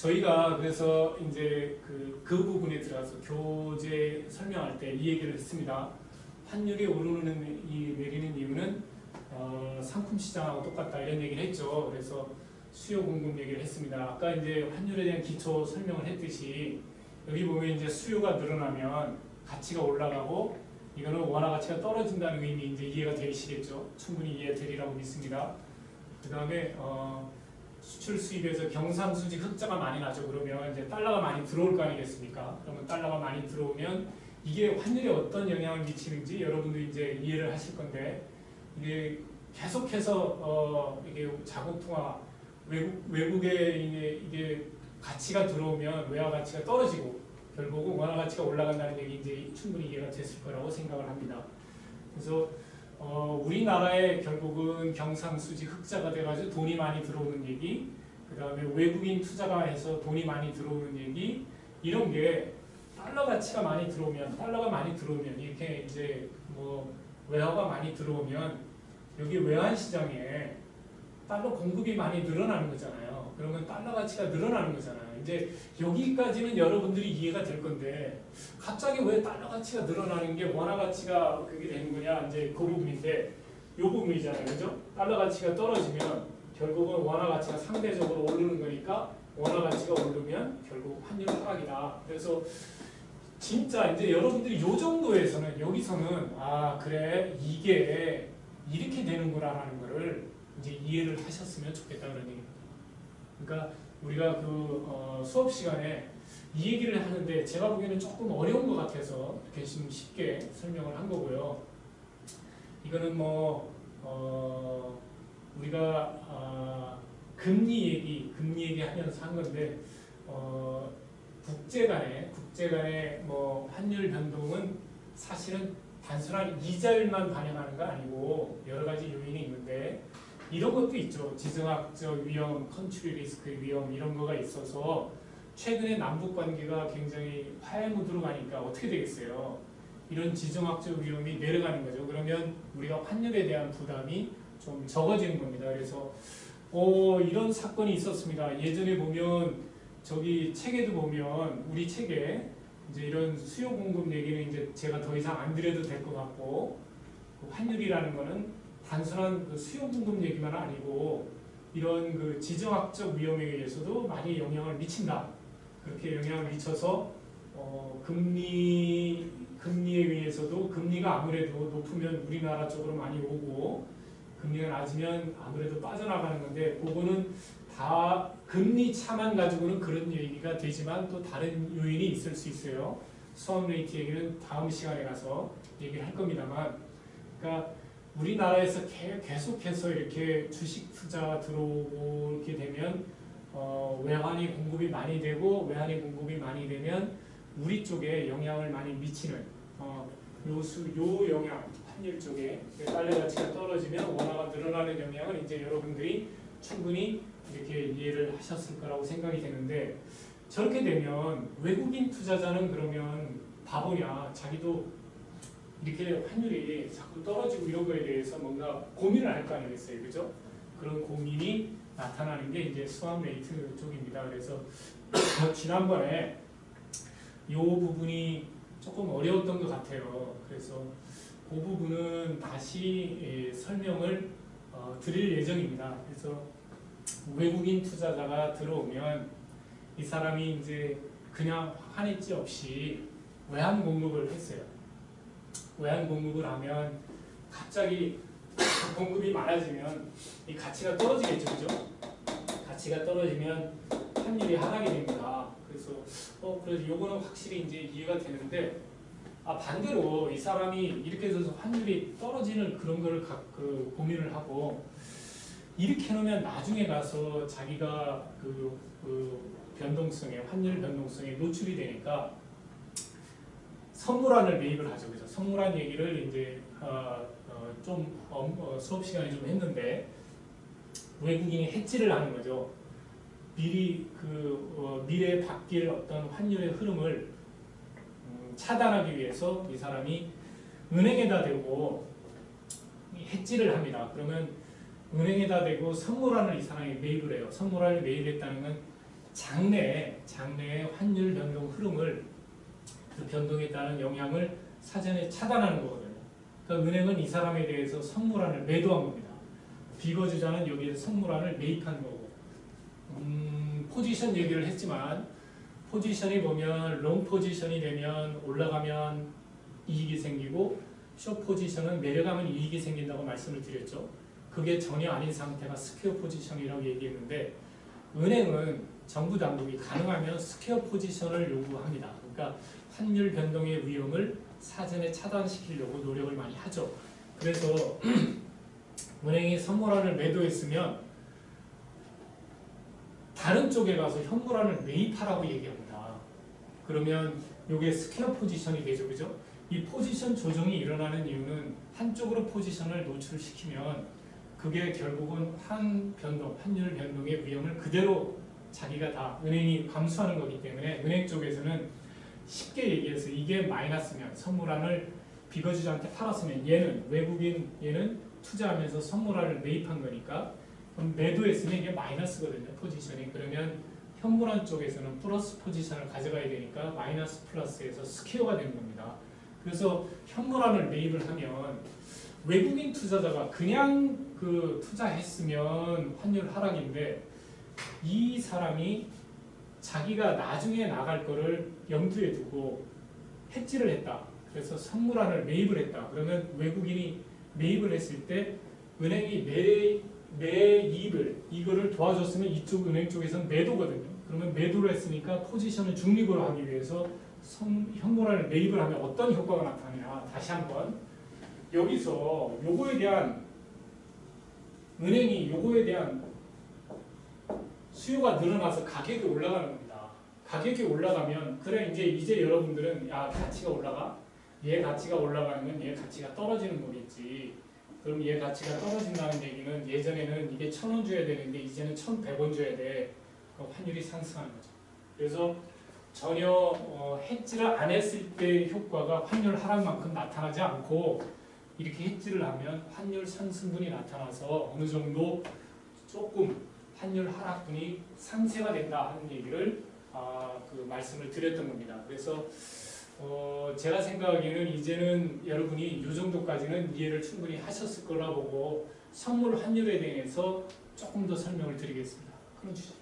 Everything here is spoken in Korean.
저희가 그래서 이제 그, 그 부분에 들어가서 교재 설명할 때 이 얘기를 했습니다. 환율이 오르는 이 내리는 이유는 어, 상품 시장하고 똑같다 이런 얘기를 했죠. 그래서 수요 공급 얘기를 했습니다. 아까 이제 환율에 대한 기초 설명을 했듯이 여기 보면 이제 수요가 늘어나면 가치가 올라가고 이거는 원화 가치가 떨어진다는 의미 이제 이해가 되시겠죠. 충분히 이해되리라고 믿습니다. 그 다음에 어, 수출 수입에서 경상수지 흑자가 많이 나죠. 그러면 이제 달러가 많이 들어올 거 아니겠습니까? 그러면 달러가 많이 들어오면 이게 환율에 어떤 영향을 미치는지 여러분들이 이제 이해를 하실 건데 이게 계속해서 어, 이게 자국 통화 외국 외국에 이게 가치가 들어오면 외화 가치가 떨어지고 결국은 원화 가치가 올라간다는 얘기 이제 충분히 이해가 됐을 거라고 생각을 합니다. 그래서 어, 우리나라에 결국은 경상수지 흑자가 돼가지고 돈이 많이 들어오는 얘기, 그 다음에 외국인 투자가 해서 돈이 많이 들어오는 얘기, 이런 게 달러 가치가 많이 들어오면, 달러가 많이 들어오면, 이렇게 이제 뭐 외화가 많이 들어오면, 여기 외환 시장에 달러 공급이 많이 늘어나는 거잖아요. 그러면 달러 가치가 늘어나는 거잖아요. 이제 여기까지는 여러분들이 이해가 될 건데, 갑자기 왜 달러 가치가 늘어나는 게 원화 가치가 그게 되는 거냐 이제 그 부분인데 이 부분이잖아요 그죠 달러 가치가 떨어지면 결국은 원화 가치가 상대적으로 오르는 거니까 원화 가치가 오르면 결국 환율 하락이다 그래서 진짜 이제 여러분들이 이 정도에서는 여기서는 아 그래 이게 이렇게 되는구나라는 거를 이제 이해를 하셨으면 좋겠다 그런 얘기입니다 그러니까 우리가 그 어, 수업 시간에 이 얘기를 하는데 제가 보기에는 조금 어려운 것 같아서 이렇게 좀 쉽게 설명을 한 거고요. 이거는 뭐 어, 우리가 아, 금리 얘기, 금리 얘기 하면서 한 건데 어, 국제 간의 국제 간의 뭐 환율 변동은 사실은 단순한 이자율만 반영하는 거 아니고 여러 가지 요인이 있는데 이런 것도 있죠. 지정학적 위험, 컨트리 리스크 위험 이런 거가 있어서 최근에 남북 관계가 굉장히 화해 무드로 가니까 어떻게 되겠어요? 이런 지정학적 위험이 내려가는 거죠. 그러면 우리가 환율에 대한 부담이 좀 적어지는 겁니다. 그래서 어, 이런 사건이 있었습니다. 예전에 보면 저기 책에도 보면 우리 책에 이제 이런 수요 공급 얘기는 이제 제가 더 이상 안 드려도 될 것 같고 그 환율이라는 거는 단순한 그 수요 공급 얘기만 아니고 이런 그 지정학적 위험에 의해서도 많이 영향을 미친다. 그렇게 영향을 미쳐서 어, 금리 금리에 의해서도 금리가 아무래도 높으면 우리나라 쪽으로 많이 오고 금리가 낮으면 아무래도 빠져나가는 건데 그거는 다 금리 차만 가지고는 그런 얘기가 되지만 또 다른 요인이 있을 수 있어요. 수업 레이트 얘기는 다음 시간에 가서 얘기를 할 겁니다만 그러니까 우리나라에서 개- 계속해서 이렇게 주식 투자 들어오고 이렇게 되면 어, 외환이 공급이 많이 되고 외환이 공급이 많이 되면 우리 쪽에 영향을 많이 미치는 어, 요 수 요 영향 환율 쪽에 달러 가치가 떨어지면 원화가 늘어나는 영향을 이제 여러분들이 충분히 이렇게 이해를 하셨을 거라고 생각이 되는데 저렇게 되면 외국인 투자자는 그러면 바보냐? 자기도 이렇게 환율이 자꾸 떨어지고 이런 거에 대해서 뭔가 고민을 할 거 아니겠어요 그죠 그런 고민이 나타나는 게 이제 수학 레이트 쪽입니다. 그래서 지난번에 이 부분이 조금 어려웠던 것 같아요. 그래서 그 부분은 다시 예, 설명을 어, 드릴 예정입니다. 그래서 외국인 투자자가 들어오면 이 사람이 이제 그냥 한해지 없이 외환 공급을 했어요. 외환 공급을 하면 갑자기 공급이 많아지면 이 가치가 떨어지겠죠, 그죠? 가치가 떨어지면 환율이 하락이 됩니다. 그래서 어 그래서 요거는 확실히 이제 이해가 되는데 아 반대로 이 사람이 이렇게 해서 환율이 떨어지는 그런 거를 가, 그 고민을 하고 이렇게 해놓으면 나중에 가서 자기가 그, 그 변동성에 환율 변동성에 노출이 되니까 선물안을 매입을 하죠, 그죠? 선물안 얘기를 이제 어, 어, 좀 어, 어, 수업 시간에 좀 했는데 외국인이 해지를 하는 거죠. 미리 그 어, 미래에 바뀔 어떤 환율의 흐름을 음, 차단하기 위해서 이 사람이 은행에다 대고 이 해지를 합니다. 그러면 은행에다 대고 선물안을 이 사람이 매입을 해요. 선물안을 매입했다는 건 장래 장래의 환율 변동 흐름을 그 변동에 따른 영향을 사전에 차단하는 거거든요. 그러니까 은행은 이 사람에 대해서 선물안을 매도한 겁니다. 비거주자는 여기에서 선물안을 매입한 거고 음, 포지션 얘기를 했지만 포지션이 보면 롱 포지션이 되면 올라가면 이익이 생기고 숏 포지션은 내려가면 이익이 생긴다고 말씀을 드렸죠. 그게 전혀 아닌 상태가 스퀘어 포지션이라고 얘기했는데 은행은 정부 당국이 가능하면 스퀘어 포지션을 요구합니다. 그러니까 환율 변동의 위험을 사전에 차단시키려고 노력을 많이 하죠. 그래서 은행이 선물안을 매도했으면 다른 쪽에 가서 현물안을 매입하라고 얘기합니다. 그러면 이게 스퀘어 포지션이 되죠, 그죠? 이 포지션 조정이 일어나는 이유는 한쪽으로 포지션을 노출시키면 그게 결국은 환 변동, 환율 변동의 위험을 그대로 자기가 다 은행이 감수하는 거기 때문에 은행 쪽에서는 쉽게 얘기해서 이게 마이너스면 선물안을 비거주자한테 팔았으면 얘는 외국인 얘는 투자하면서 선물안을 매입한 거니까 그럼 매도했으면 이게 마이너스거든요 포지션이 그러면 현물안 쪽에서는 플러스 포지션을 가져가야 되니까 마이너스 플러스에서 스퀘어가 되는 겁니다. 그래서 현물안을 매입을 하면 외국인 투자자가 그냥 그 투자했으면 환율 하락인데 이 사람이 자기가 나중에 나갈 거를 염두에 두고 해지를 했다. 그래서 선물안을 매입을 했다. 그러면 외국인이 매입을 했을 때 은행이 매 매입을 이거를 도와줬으면 이쪽 은행 쪽에서는 매도거든요. 그러면 매도를 했으니까 포지션을 중립으로 하기 위해서 선, 현물안을 매입을 하면 어떤 효과가 나타나냐. 다시 한번 여기서 요거에 대한 은행이 요거에 대한 수요가 늘어나서 가격이 올라가는 겁니다. 가격이 올라가면 그래 이제 이제 여러분들은 야 가치가 올라가 얘 가치가 올라가면 얘 가치가 떨어지는 거겠지. 그럼 얘 가치가 떨어진다는 얘기는 예전에는 이게 천 원 줘야 되는데 이제는 천백 원 줘야 돼. 환율이 상승하는 거죠. 그래서 전혀 어, 해지를 안 했을 때 효과가 환율 하락만큼 나타나지 않고 이렇게 해지를 하면 환율 상승분이 나타나서 어느 정도 조금 환율 하락분이 상쇄가 된다 하는 얘기를 아, 그 말씀을 드렸던 겁니다. 그래서 어, 제가 생각하기에는 이제는 여러분이 이 정도까지는 이해를 충분히 하셨을 거라 보고 선물 환율에 대해서 조금 더 설명을 드리겠습니다. 끊어주시죠.